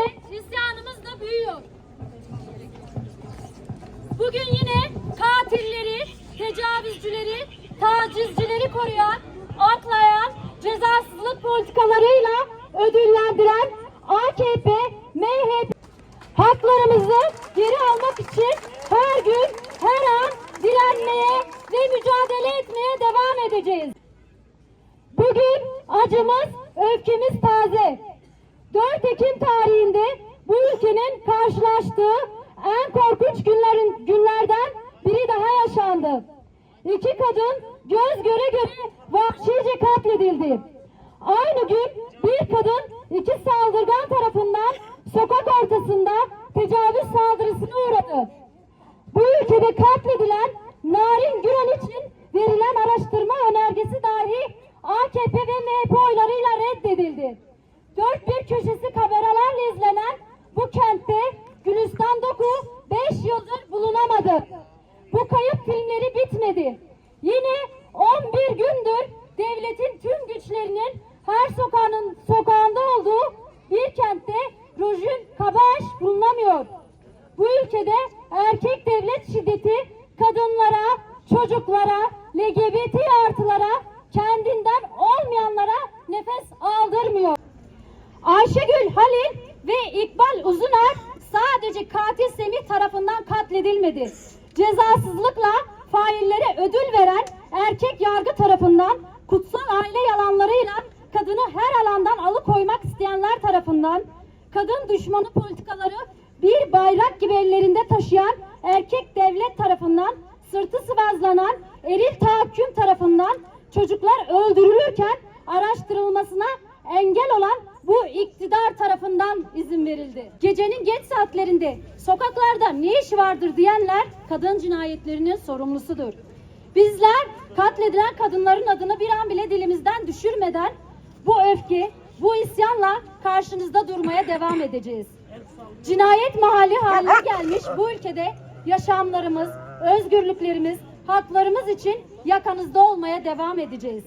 ve isyanımız da büyüyor. Bugün yine katilleri, tecavüzcüleri, tacizcileri koruyan, aklayan, cezasızlık politikalarıyla ödüllendiren AKP, MHP haklarımızı geri almak için 4 Ekim tarihinde bu ülkenin karşılaştığı en korkunç günlerin günlerden biri daha yaşandı. İki kadın göz göre göre vahşice katledildi. Aynı gün bir kadın iki saldırgan tarafından sokak ortasında tecavüz saldırısına uğradı. Bu ülkede katledilen Narin Güran için verilen araştırma önergesi dahi AKP ve MHP oylarıyla reddedildi. Dört bir köşesi kameralarla izlenen bu kentte Gülistan Doku 5 yıldır bulunamadı. Bu kayıp filmleri bitmedi. Yine 11 gündür devletin tüm güçlerinin her sokağının sokağında olduğu bir kentte rujun kabaş bulunamıyor. Bu ülkede erkek devlet şiddeti kadınlara, çocuklara, LGBT artılara, tarafından katledilmedi. Cezasızlıkla faillere ödül veren erkek yargı tarafından kutsal aile yalanlarıyla kadını her alandan alıkoymak isteyenler tarafından kadın düşmanı politikaları bir bayrak gibi ellerinde taşıyan erkek devlet tarafından sırtı sıvazlanan eril tahakküm tarafından çocuklar öldürülürken araştırılmasına engel olan bu iktidar tarafından izin verildi. Gecenin geç saatlerinde sokaklarda ne iş vardır diyenler kadın cinayetlerinin sorumlusudur. Bizler katledilen kadınların adını bir an bile dilimizden düşürmeden bu öfke, bu isyanla karşınızda durmaya devam edeceğiz. Cinayet mahalli haline gelmiş bu ülkede yaşamlarımız, özgürlüklerimiz, haklarımız için yakanızda olmaya devam edeceğiz.